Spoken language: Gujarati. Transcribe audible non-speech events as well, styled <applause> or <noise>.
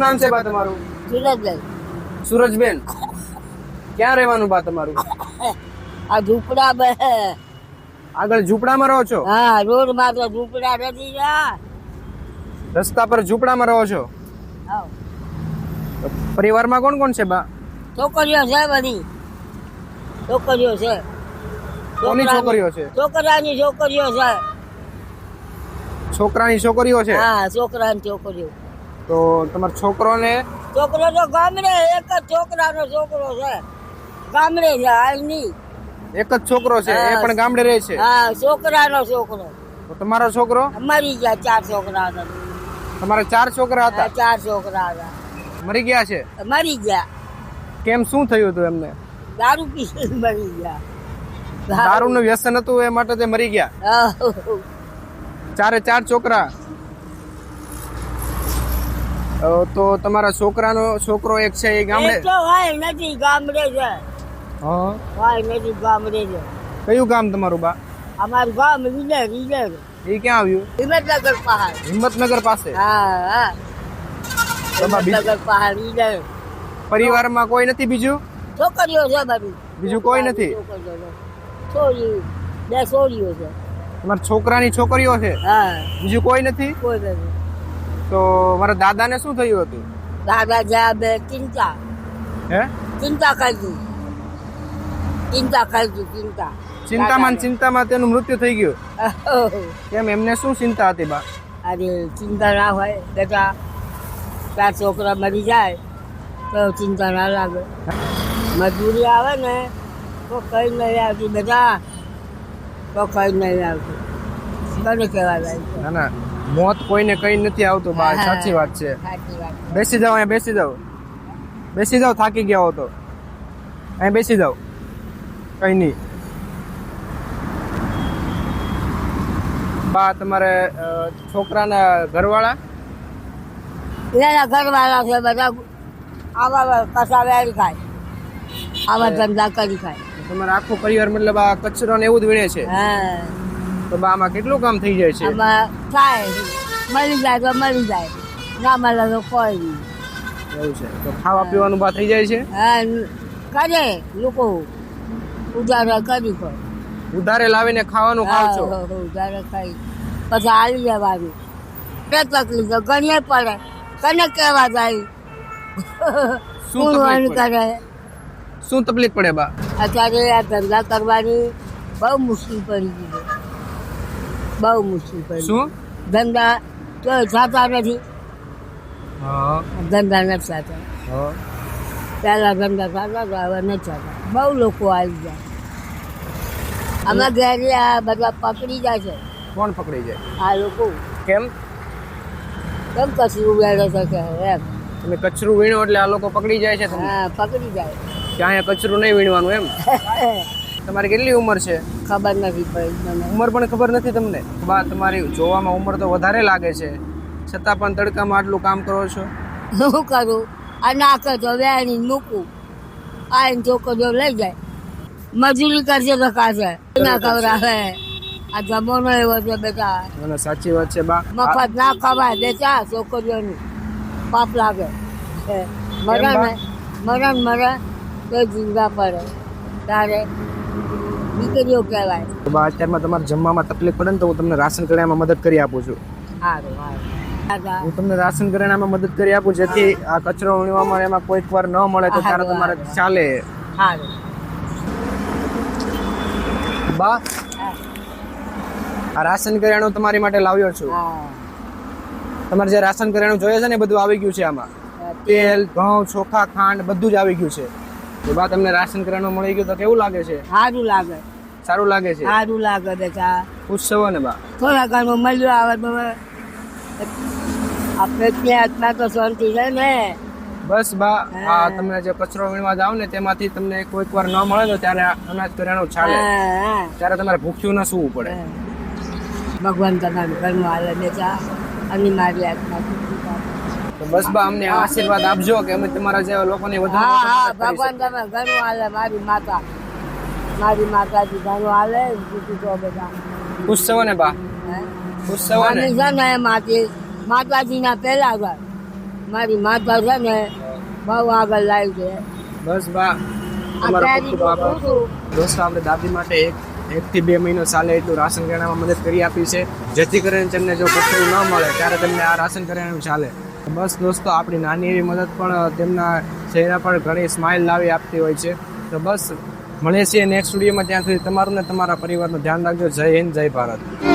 શું નામ છે બા તમારું? સુરતભાઈ સુરજબેન. ક્યાં રહેવાનું બા તમારું? આ ઝૂંપડા બે. આગળ ઝૂંપડામાં રહો છો? હા રોડમાં તો ઝૂંપડા રહ્યા રસ્તા પર ઝૂંપડામાં રહો છો? પરિવારમાં કોણ કોણ છે બા? છોકરીઓ છે બધી. છોકરીઓ છે. કોની છોકરીઓ છે? છોકરાની છોકરીઓ છે. છોકરાની છોકરીઓ છે? હા છોકરાની છોકરીઓ. તો તમારો છોકરો ને છોકરો તો ગામડે એક જ છોકરાનો છોકરો છે. ગામડે છે હાલ નહીં. એક જ છોકરો છે એ પણ ગામડે રહે છે? હા છોકરાનો છોકરો. તો તમારો છોકરો? મરી ગયા ચાર છોકરા હતા. તમારા ચાર છોકરા હતા? ચાર છોકરા હતા. મરી ગયા છે? મરી ગયા. કેમ શું થયું હતું એમને? દારૂ પી મરી ગયા. દારૂનું વ્યસન હતું એ માટે તે મરી ગયા? ચારે ચાર છોકરા? તો તમારા છોકરાનો છોકરો એક છે એ ગામડે? તો વાય નથી ગામડે છે. હા. વાય નથી ગામડે છે. કયું ગામ તમારું બા? અમારું ગામ વિજય વિજય. એ ક્યાં આવ્યું? હિંમતનગર પહાડ. હિંમતનગર પાસે? હા હા. હિંમતનગર પહાડ વિજય. પરિવારમાં કોઈ નથી બીજું? છોકરીઓ છે બાબી બીજું કોઈ નથી? છોકરીઓ બે છોકરીઓ છે. તમારા છોકરાની છોકરીઓ છે? હા. બીજું કોઈ નથી? કોઈ નથી. તો મારા દાદાને શું થયું હતું? દાદા જ્યાં બે ચિંતા. હે? ચિંતા કરતી. ચિંતા કરતી ચિંતા. ચિંતામાં ચિંતામાં તેનું મૃત્યુ થઈ ગયું? કેમ એમને શું ચિંતા હતી બા? અરે ચિંતા ના હોય બેટા. ચાર છોકરા મરી જાય તો ચિંતા ના લાગે. મજૂરી આવે ને તો કઈ નહીં આવતી બેટા. તો કઈ નહીં આવતું. તને કહેવા જાય ના ના. મોત કોઈને કઈ નથી આવતું બા સાચી વાત છે. બેસી જાઓ અહીંયા બેસી જાઓ. બેસી જાઓ થાકી ગયા હો તો. અહીં બેસી જાઓ. કઈ નહીં. બા તમારે છોકરાના ઘરવાળા? એના ઘરવાળા છે બધા. આવા કસા વેરી ખાય. આવા ધંધા કરી ખાય. તમારા આખો પરિવાર મતલબ આ કચરો ને એવું જ વીણે છે? હા. તો બા આમાં કેટલું કામ થઈ જાય છે? આમાં થાય. મરી જાય તો મરી જાય. ના મળે તો કોઈ નહીં. એવું છે. તો ખાવા પીવાનું બા થઈ જાય છે? હા કરે લોકો. ઉધારા કરી કોઈ ઉધારે લાવીને ખાવાનું ખાવ છો ઉધારે ખાઈ. પછી આવી જવાનું તે તકલીફ ઘણી પડે. કને કહેવા જાય? શું તકલીફ પૂરવાનું કરે. શું તકલીફ પડે બા? અત્યારે આ ધંધા કરવાની બહુ મુશ્કેલ પડી ગઈ છે. બહુ મુશ્કેલ પડે શું? ધંધા તો થતા નથી ધંધા નથી થતા પહેલાં ધંધા થતા તો હવે નથી થતા બહુ લોકો આવી જાય અમે ઘરે આ બધા પકડી જાય છે. કોણ પકડી જાય? આ લોકો. કેમ? કેમ કશું વેડો શકે એમ? તમે કચરું વીણો એટલે આ લોકો પકડી જાય છે હા પકડી જાય. ક્યાંય કચરું નહીં વીણવાનું એમ? <laughs> તમારી કેટલી ઉંમર છે? ખબર નથી ભાઈ ઉંમર પણ ખબર નથી તમને? બા તમારી જોવામાં ઉંમર તો વધારે લાગે છે. છતાં પણ તડકામાં આટલું કામ કરો છો? શું કરું? આ નાખે તો વેણી મૂકું. આ એની છોકરીઓ લઈ જાય. મજૂરી કરશે તો કાશે ના ખવડાવે આ જમાનો એવો છે બેટા. સાચી વાત છે બા. મફત ના ખવાય બેટા છોકરીઓનું પાપ લાગે. મરણ મરણ મરે તો જીંદા પડે. તારે દીકરીઓ કહેવાય. બા અત્યારમાં તમારે જમવામાં તકલીફ પડે ને તો હું તમને રાશન કરિયામાં મદદ કરી આપું છું. સારું સારું. હું તમને રાશન કરિયાણામાં મદદ કરી આપું જેથી આ કચરો વીણવામાં એમાં કોઈક વાર ન મળે તો ત્યારે તમારે ચાલે. બા આ રાશન કરિયાણું તમારી માટે લાવ્યો છું. તમારે જે રાશન કરિયાણું જોઈએ છે ને બધું આવી ગયું છે આમાં. તેલ ઘઉં ચોખા ખાંડ બધું જ આવી ગયું છે. તો બા તમને રાશન કરિયાણું મળી ગયું તો કેવું લાગે છે? સારું લાગે. સારું લાગે છે? સારું લાગે બેટા ખુશ છો ને બા? થોડા ઘણું મળ્યું આવે તો આપણે ત્યાં તો શાંતિ છે ને. બસ બા. આ તમને જે કચરો વીણવા જાવ ને તેમાંથી તમને કોઈક વાર ન મળે તો ત્યારે અનાજ કરિયાણું ચાલે. ત્યારે તમારે ભૂખ્યું ન સૂવું પડે. ભગવાન તમારું ઘરનું હાલે બેટા અને મારી આત્મા. તો બસ બા અમને આશીર્વાદ આપજો કે અમે તમારા જેવા લોકોને વધુ હા હા મદદ કરી ભગવાન તમે ઘરનું હાલે મારી માતા. મારી માતાજી ઘરનું હાલે સુખી છો બેટા શકીએ. ખુશ છો ને બા? હે? ખુશ છો ને? મામી છે ને એમાંથી માતાજીના પહેલા આગળ. મારી માતા છે ને બહુ આગળ લાવી છે. બસ બા આ તમારો પેરી ખૂબ ખૂબ તો આભાર કહું દોસ્તો આપણે દાદી માટે એક એકથી બે મહિનો ચાલે એટલું રાશન કરિયાણામાં મદદ કરી આપી છે. જેથી કરીને તેમને જો પૂછવું ન મળે ત્યારે તેમને આ રાશન કરિયાણું ચાલે. બસ દોસ્તો, આપણી નાની એવી મદદ પણ તેમના ચહેરા પર ઘણી સ્માઇલ લાવી આપતી હોય છે. તો બસ મળીએ છીએ નેક્સ્ટ સ્ટુડિયોમાં ત્યાં સુધી તમારું ને તમારા પરિવારનું ધ્યાન રાખજો. જય હિન્દ, જય ભારત.